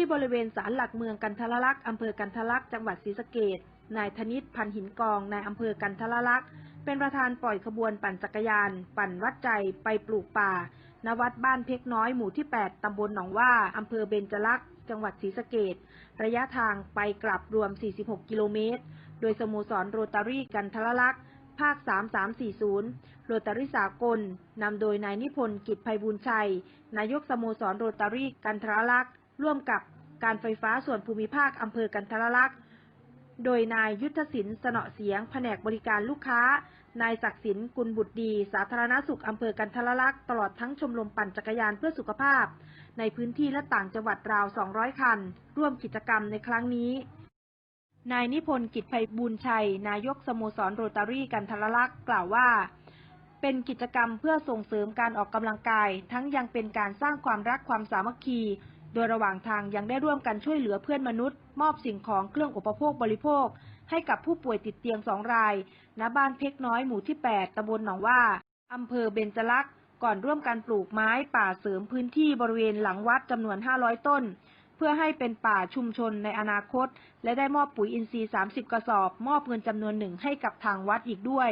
ที่บริเวณศาลหลักเมืองกันทรลักษ์อำเภอกันทรลักษ์จังหวัดศรีสะเกษนายธนิตพันหินกองนายอำเภอกันทรลักษ์เป็นประธานปล่อยขบวนปั่นจักรยาน ปั่นวัดใจไปปลูกป่า ณ วัดบ้านเพกน้อยหมู่ที่ 8 ตำบลหนองว่าอำเภอเบญจลักษ์จังหวัดศรีสะเกษระยะทางไปกลับรวม 46 กิโลเมตร โดยสโมสรโรตารี่กันทรลักษ์ภาค 3340 โรตารี่สากล นำโดยนายนิพนธ์กิจภัยบุญชัย นายกสโมสรโรตารี่กันทรลักษ์ ร่วมกับการไฟฟ้าส่วนภูมิภาคอำเภอกันทรลักษณ์โดยนายยุทธศินสนอเสียง แผนกบริการลูกค้า นายศักดิ์สินกุลบุตรดี สาธารณสุขอำเภอกันทรลักษณ์ตลอดทั้งชมรมปั่นจักรยานเพื่อสุขภาพ ในพื้นที่และต่างจังหวัดราว 200 คัน ร่วมกิจกรรมในครั้งนี้ นายนิพนธ์กิจภัยบุญชัย นายกสโมสรโรตารี่กันทรลักษณ์กล่าวว่า เป็นกิจกรรมเพื่อส่งเสริมการออกกำลังกาย ทั้งยังเป็นการสร้างความรักความสามัคคี โดยระหว่างทางยังได้ร่วมกันช่วยเหลือเพื่อนมนุษย์ มอบสิ่งของเครื่องอุปโภคบริโภค ให้กับผู้ป่วยติดเตียงสองราย ณ บ้านเพกน้อยหมู่ที่ 8ตำบลหนองว่าอำเภอเบญจลักษ์ก่อนร่วมกันปลูกไม้ป่าเสริมพื้นที่บริเวณหลังวัดจำนวน 500 ต้น เพื่อให้เป็นป่าชุมชนในอนาคต และได้มอบปุ๋ยอินทรีย์ 30 กระสอบ มอบเงินจำนวนหนึ่งให้กับทางวัดอีกด้วย